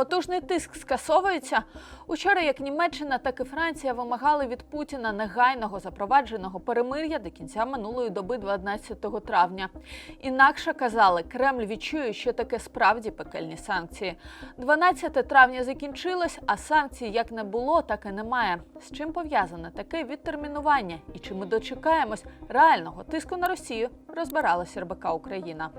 Потужний тиск скасовується. Учора як Німеччина, так і Франція вимагали від Путіна негайного запровадженого перемир'я до кінця минулої доби 12 травня. Інакше казали, Кремль відчує, що таке справді пекельні санкції. 12 травня закінчилось, а санкцій як не було, так і немає. З чим пов'язане таке відтермінування і чи ми дочекаємось реального тиску на Росію, розбиралася РБК Україна.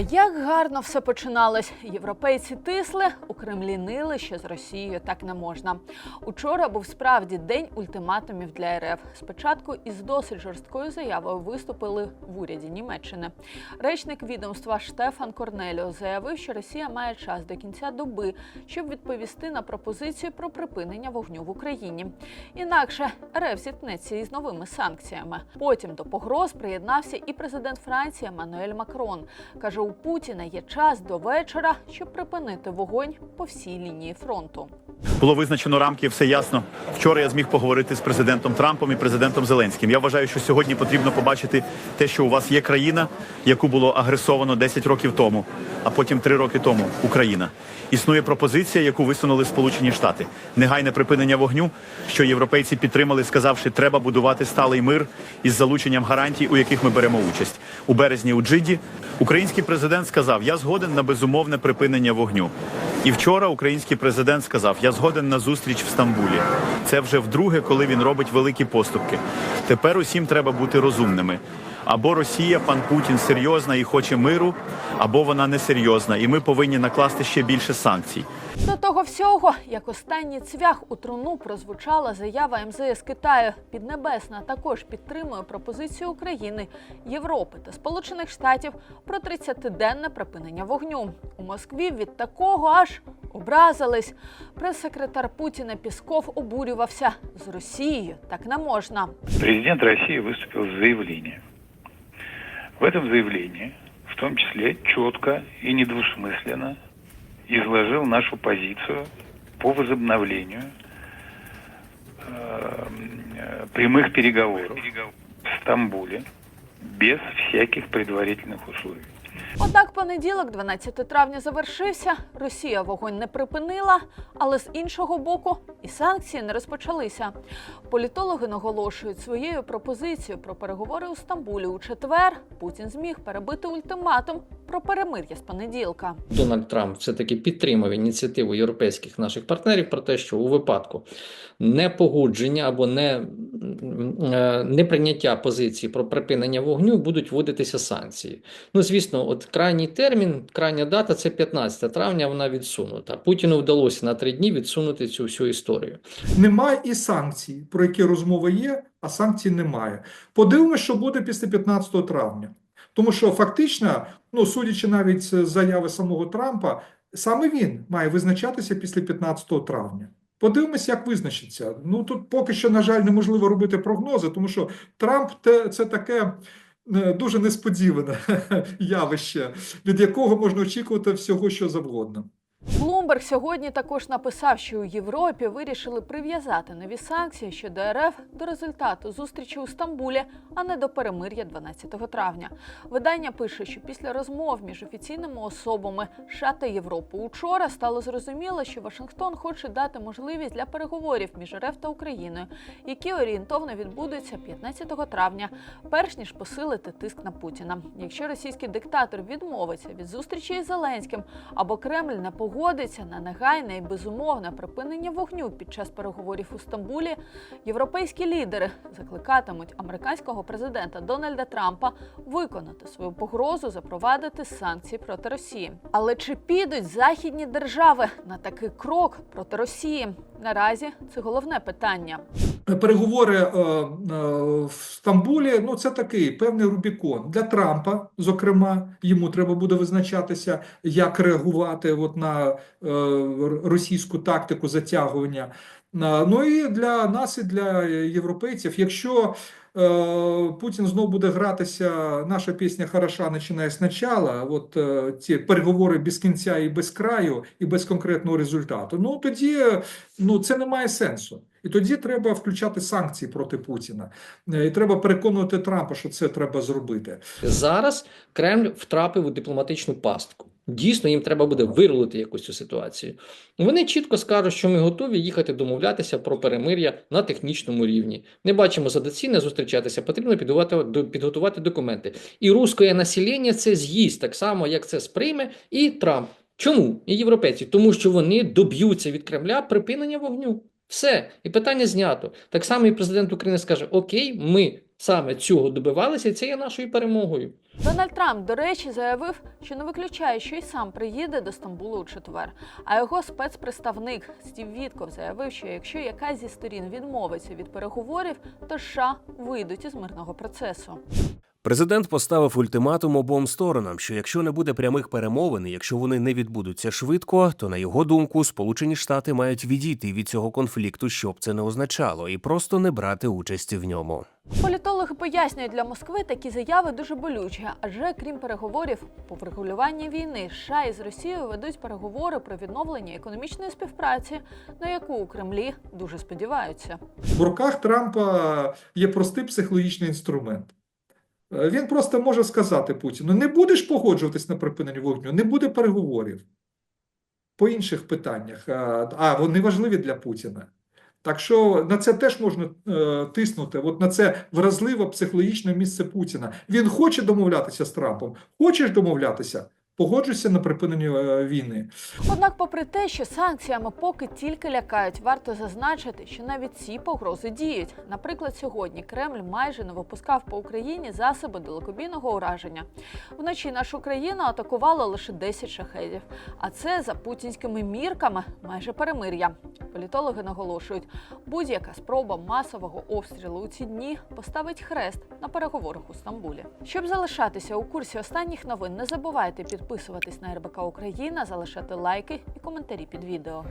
Як гарно все починалось. Європейці тисли, у Кремлі нили, що з Росією так не можна. Учора був справді день ультиматумів для РФ. Спочатку із досить жорсткою заявою виступили в уряді Німеччини. Речник відомства Штефан Корнеліо заявив, що Росія має час до кінця доби, щоб відповісти на пропозицію про припинення вогню в Україні. Інакше РФ зіткнеться із новими санкціями. Потім до погроз приєднався і президент Франції Еммануель Макрон. Каже, у Путіна є час до вечора, щоб припинити вогонь по всій лінії фронту. Було визначено рамки, все ясно. Вчора я зміг поговорити з президентом Трампом і президентом Зеленським. Я вважаю, що сьогодні потрібно побачити те, що у вас є країна, яку було агресовано 10 років тому, а потім 3 роки тому Україна. Існує пропозиція, яку висунули Сполучені Штати. Негайне припинення вогню, що європейці підтримали, сказавши, треба будувати сталий мир із залученням гарантій, у яких ми беремо участь. У березні у Джиді український президент сказав: Я згоден на безумовне припинення вогню. І вчора український президент сказав: Я згоден на зустріч в Стамбулі. Це вже вдруге, коли він робить великі поступки. Тепер усім треба бути розумними. Або Росія, пан Путін серйозна і хоче миру, або вона несерйозна, і ми повинні накласти ще більше санкцій. До того всього, як останній цвях у труну прозвучала заява МЗС Китаю. Піднебесна також підтримує пропозицію України, Європи та Сполучених Штатів про 30-денне припинення вогню. У Москві від такого аж образились. Прес-секретар Путіна Пісков обурювався з Росією. Так не можна. Президент России выступил с заявлением. В этом заявлении, в том числе, четко и недвусмысленно изложил нашу позицию по возобновлению э, прямых переговоров в Стамбуле без всяких предварительных условий. Отак понеділок, 12 травня, завершився. Росія вогонь не припинила, але з іншого боку і санкції не розпочалися. Політологи наголошують своєю пропозицією про переговори у Стамбулі у четвер. Путін зміг перебити ультиматум про перемир'я з понеділка. Дональд Трамп все-таки підтримав ініціативу європейських наших партнерів про те, що у випадку непогодження або не, е, неприйняття позиції про припинення вогню будуть вводитися санкції. Ну, звісно, от крайній термін, крайня дата це 15 травня. Вона відсунута. Путіну вдалося на три дні відсунути цю всю історію. Немає і санкцій, про які розмова є, а санкцій немає. Подивимося, що буде після 15 травня. Тому що фактично, ну судячи навіть з заяви самого Трампа, саме він має визначатися після 15 травня. Подивимося, як визначиться. Ну тут поки що, на жаль, неможливо робити прогнози, тому що Трамп це таке е, дуже несподіване явище, від якого можна очікувати всього, що завгодно. Блумберг сьогодні також написав, що у Європі вирішили прив'язати нові санкції щодо РФ до результату зустрічі у Стамбулі, а не до перемир'я 12 травня. Видання пише, що після розмов між офіційними особами США та Європи учора стало зрозуміло, що Вашингтон хоче дати можливість для переговорів між РФ та Україною, які орієнтовно відбудуться 15 травня, перш ніж посилити тиск на Путіна. Якщо російський диктатор відмовиться від зустрічі із Зеленським або Кремль не погодиться на негайне і безумовне припинення вогню під час переговорів у Стамбулі, європейські лідери закликатимуть американського президента Дональда Трампа виконати свою погрозу запровадити санкції проти Росії. Але чи підуть західні держави на такий крок проти Росії? Наразі це головне питання. Переговори е, е, в Стамбулі ну це такий певний Рубікон для Трампа. Зокрема, йому треба буде визначатися, як реагувати от на е, російську тактику затягування. Е, Ну і для нас, і для європейців. Якщо е, Путін знову буде гратися, наша пісня хороша починає спочатку, от е, ці переговори без кінця і без краю, і без конкретного результату. Ну тоді ну це не має сенсу. І тоді треба включати санкції проти Путіна. Е, І треба переконувати Трампа, що це треба зробити. Зараз Кремль втрапив у дипломатичну пастку. Дійсно, їм треба буде вирулити якусь цю ситуацію. Вони чітко скажуть, що ми готові їхати домовлятися про перемир'я на технічному рівні. Не бачимо за доцільне зустрічатися, потрібно підготувати, підготувати документи. І русське населення це з'їсть так само, як це сприйме і Трамп. Чому? І європейці? Тому що вони доб'ються від Кремля припинення вогню. Все, і питання знято. Так само і президент України скаже: Окей, ми саме цього добивалися, і це є нашою перемогою. Дональд Трамп, до речі, заявив, що не виключає, що й сам приїде до Стамбулу у четвер. А його спецпредставник Стів Вітков заявив, що якщо якась зі сторін відмовиться від переговорів, то США вийдуть із мирного процесу. Президент поставив ультиматум обом сторонам, що якщо не буде прямих перемовин, і якщо вони не відбудуться швидко, то на його думку Сполучені Штати мають відійти від цього конфлікту, що б це не означало, і просто не брати участі в ньому. Політологи пояснюють для Москви такі заяви дуже болючі, адже крім переговорів по врегулюванні війни, США із Росією ведуть переговори про відновлення економічної співпраці, на яку у Кремлі дуже сподіваються. В руках Трампа є простий психологічний інструмент. Він просто може сказати Путіну: не будеш погоджуватись на припинення вогню, не буде переговорів по інших питаннях, а вони важливі для Путіна. Так що на це теж можна е, тиснути, от на це вразливе психологічне місце Путіна. Він хоче домовлятися з Трампом. Хочеш домовлятися? Погоджуйся на припинення е, війни. Однак, попри те, що санкціями поки тільки лякають, варто зазначити, що навіть ці погрози діють. Наприклад, сьогодні Кремль майже не випускав по Україні засоби далекобійного ураження. Вночі нашу країну атакувало лише 10 шахедів. А це за путінськими мірками майже перемир'я. Політологи наголошують, будь-яка спроба масового обстрілу у ці дні поставить хрест на переговорах у Стамбулі. Щоб залишатися у курсі останніх новин, не забувайте підписуватись на РБК Україна, залишати лайки і коментарі під відео.